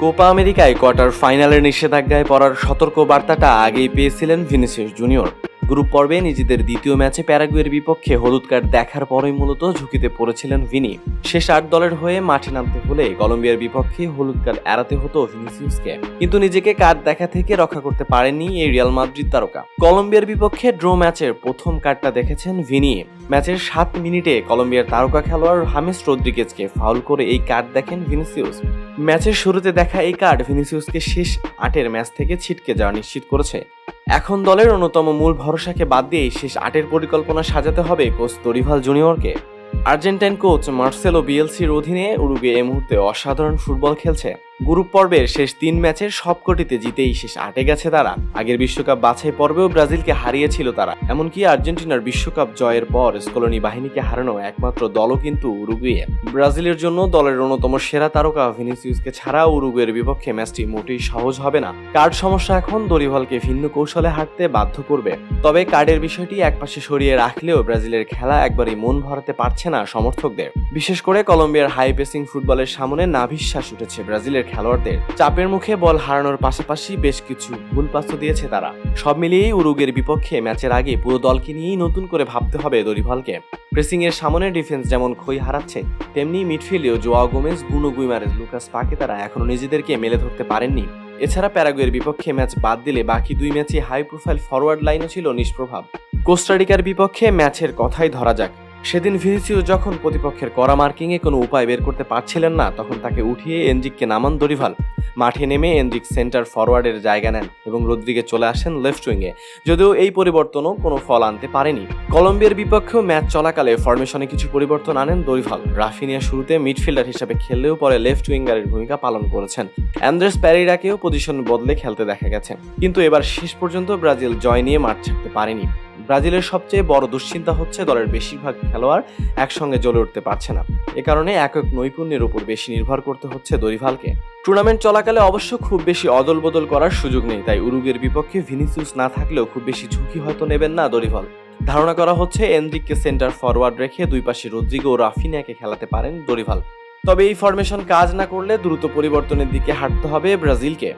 Copa আমেরিকায় quarter ফাইনালের নিষেধাজ্ঞায় পড়ার সতর্ক বার্তাটা আগেই পেয়েছিলেন ভিনিসিয়াস জুনিয়র। গ্রুপ পর্বে নিজেদের দ্বিতীয় ম্যাচে প্যারাগুয়ের বিপক্ষে হলুদ কার্ড দেখার পরই মূলত ঝুঁকিতে পড়েছিলেন ভিনি। শেষ আট দলের হয়ে মাঠে নামতে হলে কলম্বিয়ার বিপক্ষে হলুদ কার্ড এড়াতে হতো ভিনিসিউসকে। কিন্তু নিজেকে কার্ড দেখা থেকে রক্ষা করতে পারেননি এই রিয়াল মাদ্রিদ তারকা। কলম্বিয়ার বিপক্ষে ড্র ম্যাচের প্রথম কার্ডটা দেখেছেন ভিনি। ম্যাচের সাত মিনিটে কলম্বিয়ার তারকা খেলোয়াড় হামিস রদ্রিগেজকে ফাউল করে এই কার্ড দেখেন ভিনিসিয়াস ম্যাচের শুরুতে দেখা এই কার্ড ভিনিসিয়াসকে শেষ আটের ম্যাচ থেকে ছিটকে যাওয়া নিশ্চিত করেছে। এখন দলের অন্যতম মূল ভরসাকে বাদ দিয়ে শেষ আটের পরিকল্পনা সাজাতে হবে কোচ তরিভাল জুনিয়রকে। আর্জেন্টাইন কোচ মার্সেলো বিএলসির অধীনে উরুগে এ মুহূর্তে অসাধারণ ফুটবল খেলছে। গ্রুপ পর্বের শেষ তিন ম্যাচের সবকটিতে জিতেই শেষ আটে গেছে তারা। আগের বিশ্বকাপ বাছাই পর্বেও ব্রাজিলকে হারিয়েছিল তারা। এমনকি আর্জেন্টিনার বিশ্বকাপ জয়ের পর স্কলনি বাহিনীকে হারানো একমাত্র দলও কিন্তু উরুগুয়ে। ব্রাজিলের জন্য দলের অন্যতম সেরা তারকা ভিনিসিউসকে ছাড়া উরুগুয়ের বিপক্ষে ম্যাচটি মোটেই সহজ হবে না। কার্ড সমস্যা এখন দরিভালকে ভিন্ন কৌশলে হাঁটতে বাধ্য করবে। তবে কার্ডের বিষয়টি একপাশে সরিয়ে রাখলেও ব্রাজিলের খেলা একবারই মন ভরাতে পারছে না সমর্থকদের। বিশেষ করে কলম্বিয়ার হাই পেসিং ফুটবলের সামনে নাভিশ্বাস উঠেছে ব্রাজিলের খেলোয়াড়দের। চাপের মুখে বল হারানোর পাশাপাশি বেশ কিছু ভুল পাসও দিয়েছে তারা। সব মিলিয়েই উরুগের বিপক্ষে ম্যাচের আগে পুরো দলকে নিয়েই নতুন করে ভাবতে হবে দরিভালকে। এর সামনে ডিফেন্স যেমন খই হারাচ্ছে, তেমনি মিডফিল্ডেও Joao Gomes, Bruno Guimaraes, Lucas Paqueta তারা এখনও নিজেদেরকে মেলে ধরতে পারেননি। এছাড়া প্যারাগুয়ের বিপক্ষে ম্যাচ বাদ দিলে বাকি দুই ম্যাচে হাই প্রোফাইল ফরওয়ার্ড লাইনও ছিল নিষ্প্রভাব। কোস্টারিকার বিপক্ষে ম্যাচের কথাই ধরা যাক। সেদিন ভিনিসিও যখন প্রতিপক্ষের করা মার্কিংয়ে কোনো উপায় বের করতে পারছিলেন না, তখন তাকে উঠিয়ে এনজিককে নামান দরিভাল। মাঠে নেমে এনজিক সেন্টার ফরওয়ার্ডের জায়গা নেন এবং রদ্রিগে চলে আসেন লেফট উইংয়ে। যদিও এই পরিবর্তনও কোনো ফল আনতে পারেনি। কলম্বিয়ার বিপক্ষেও ম্যাচ চলাকালে ফরমেশনে কিছু পরিবর্তন আনেন দরিভাল। রাফিনিয়া শুরুতে মিডফিল্ডার হিসেবে খেললেও পরে লেফট উইঙ্গারের ভূমিকা পালন করেছেন। অ্যান্ড্রেস প্যারিরাকেও পজিশন বদলে খেলতে দেখা গেছে। কিন্তু এবার শেষ পর্যন্ত ব্রাজিল জয় নিয়ে মাঠ ছাড়তে পারেনি। ব্রাজিলের সবচেয়ে বড় দুশ্চিন্তা হচ্ছে দলের বেশিরভাগ খেলোয়াড় একসঙ্গে জ্বলে উঠতে পারছে না। এ কারণে একক নৈপুণ্যের উপর বেশি নির্ভর করতে হচ্ছে দরিভালকে। টুর্নামেন্ট চলাকালে অবশ্য খুব বেশি অদল বদল করার সুযোগ নেই, তাই উরুগের বিপক্ষে ভিনিসিউস না থাকলেও খুব বেশি ঝুঁকি হয়তো নেবেন না দরিভাল। ধারণা করা হচ্ছে এনরিককে সেন্টার ফরওয়ার্ড রেখে দুই পাশে রদ্রিগো ও রাফিনিয়াকে খেলাতে পারেন দরিভাল। তবে এই ফরমেশন কাজ না করলে দ্রুত পরিবর্তনের দিকে হাঁটতে হবে ব্রাজিলকে।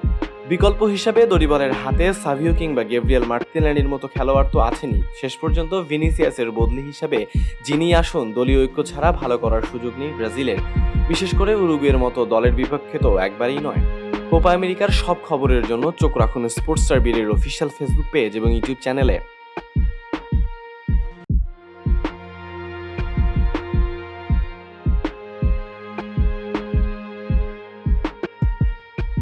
বিকল্প হিসাবে দরিবলের হাতে সাভিও কিংবা গেব্রিয়াল মার্তিনানির মতো খেলোয়াড় তো আছেনই। শেষ পর্যন্ত ভিনিসিয়াসের বদলি হিসাবে যিনি আসুন, দলীয় ঐক্য ছাড়া ভালো করার সুযোগ নেই ব্রাজিলের। বিশেষ করে উরুগুয়ের মতো দলের বিপক্ষে তো একবারই নয়। কোপা আমেরিকার সব খবরের জন্য চোখ রাখুন স্পোর্টস সার্বিরের অফিসিয়াল ফেসবুক পেজ এবং ইউটিউব চ্যানেলে